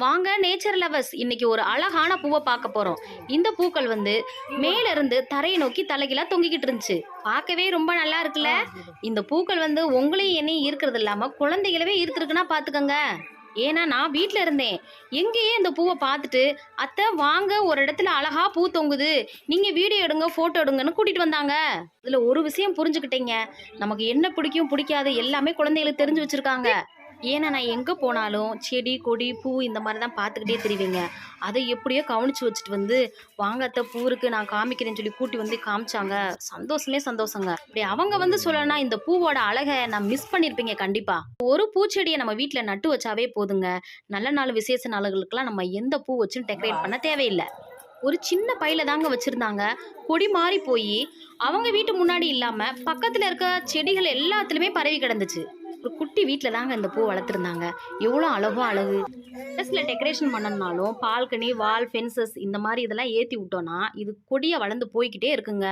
வாங்க nature lovers இன்னைக்கு ஒரு அழகான பூவை பார்க்க போறோம். இந்த பூக்கள் வந்து மேல இருந்து தரையை நோக்கி தலைகீழா தொங்கிக்கிட்டு இருந்துச்சு. பார்க்கவே ரொம்ப நல்லா இருக்குல்ல? இந்த பூக்கள் வந்து உங்களையும் என்னையும் இருக்கிறது இல்லாம குழந்தைகளவே ஈர்த்திருக்குன்னா பாத்துக்கோங்க ஏன்னா நான் வீட்டில் இருந்தேன். எங்கேயே இந்த பூவை பார்த்துட்டு அத்தை வாங்க ஒரு இடத்துல அழகா பூ தொங்குது. நீங்க வீடியோ எடுங்க போட்டோ எடுங்கன்னு கூட்டிட்டு வந்தாங்க. இதுல ஒரு விஷயம் புரிஞ்சுக்கிட்டீங்க. நமக்கு என்ன பிடிக்கும் பிடிக்காது எல்லாமே குழந்தைகளுக்கு தெரிஞ்சு வச்சிருக்காங்க. ஏன்னா நான் எங்கே போனாலும் செடி கொடி பூ இந்த மாதிரி தான் பார்த்துக்கிட்டே தெரிவிங்க. அதை எப்படியோ கவனித்து வச்சுட்டு வந்து வாங்காத பூ இருக்குது நான் காமிக்கிறேன்னு சொல்லி கூட்டி வந்து காமிச்சாங்க. சந்தோஷமே சந்தோஷங்க. அப்படி அவங்க வந்து சொல்லனா இந்த பூவோட அழகை நான் மிஸ் பண்ணியிருப்பீங்க கண்டிப்பாக ஒரு பூச்செடியை நம்ம வீட்டில் நட்டு வச்சாவே போதுங்க. நல்ல நாள் விசேஷ நாளுகளுக்கெல்லாம் நம்ம எந்த பூ வச்சும் டெக்கரேட் பண்ண தேவையில்லை. ஒரு சின்ன பையில தாங்க வச்சிருந்தாங்க. கொடி மாறி போய் அவங்க வீட்டு முன்னாடி இல்லாம பக்கத்துல இருக்க செடிகள் எல்லாத்துலயுமே பரவி கிடந்துச்சு. ஒரு குட்டி வீட்டில் தாங்க இந்த பூ வளர்த்துருந்தாங்க. எவ்வளோ அழகோ அழகு. ட்ரெஸ்ஸில் டெக்கரேஷன் பண்ணணும்னாலும் பால்கனி வால் ஃபென்சஸ் இந்த மாதிரி இதெல்லாம் ஏற்றி விட்டோன்னா இது கொடியாக வளர்ந்து போய்கிட்டே இருக்குங்க.